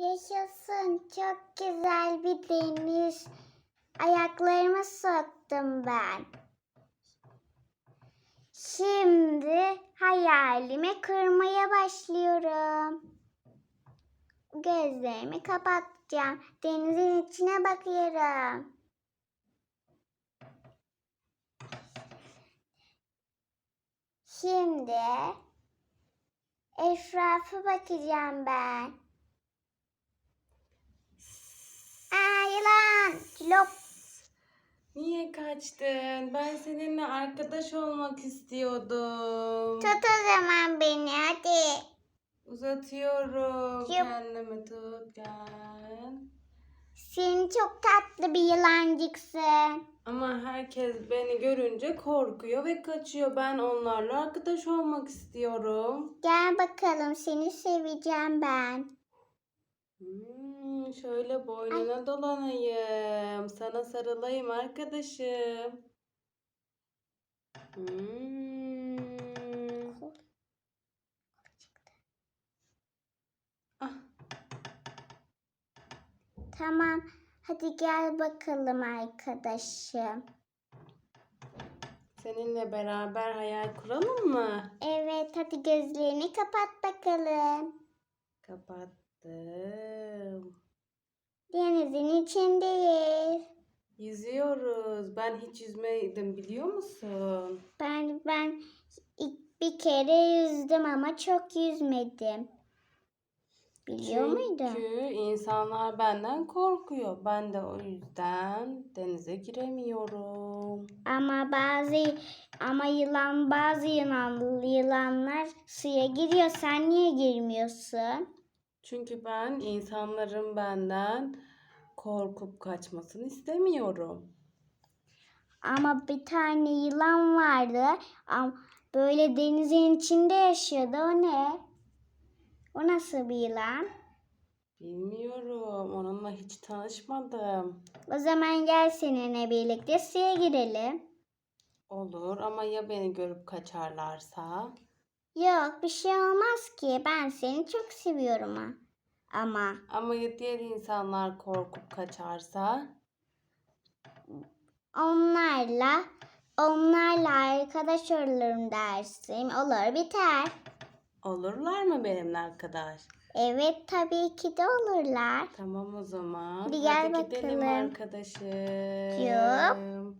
Yaşasın. Çok güzel bir deniz. Ayaklarımı soktum ben. Şimdi hayalimi kırmaya başlıyorum. Gözlerimi kapatacağım. Denizin içine bakıyorum. Şimdi etrafa bakacağım ben. Aa yılan. Lop. Niye kaçtın? Ben seninle arkadaş olmak istiyordum. Tut o zaman beni hadi. Uzatıyorum. Yup. Kendimi tut gel. Sen çok tatlı bir yılancıksın. Ama herkes beni görünce korkuyor ve kaçıyor. Ben onlarla arkadaş olmak istiyorum. Gel bakalım seni seveceğim ben. Hmm, şöyle boynuna dolanayım. Sana sarılayım arkadaşım. Hmm. Ah, Tamam hadi gel bakalım arkadaşım. seninle beraber hayal kuralım mı? Evet hadi gözlerini kapat bakalım. Kapattım. Denizin içindeyiz. Yüzüyoruz. Ben hiç yüzmedim biliyor musun? Ben ben ilk bir kere yüzdüm ama çok yüzmedim. Biliyor muydun? Çünkü insanlar benden korkuyor. Ben de o yüzden denize giremiyorum. Ama bazı ama yılan bazı yılan yılanlar suya giriyor. Sen niye girmiyorsun? Çünkü ben insanların benden korkup kaçmasını istemiyorum. Ama bir tane yılan vardı. Böyle denizin içinde yaşıyordu. O ne? O nasıl bir yılan? Bilmiyorum. Onunla hiç tanışmadım. O zaman gel seninle birlikte suya girelim. Olur ama ya beni görüp kaçarlarsa? Yok bir şey olmaz ki. Ben seni çok seviyorum ha. Ama Ama ya diğer insanlar korkup kaçarsa? onlarla onlarla arkadaş olurum dersim. Olur biter. Olurlar mı benimle arkadaş? Evet tabii ki de olurlar. Tamam o zaman. Hadi gel gidelim bakalım. arkadaşım. Yup.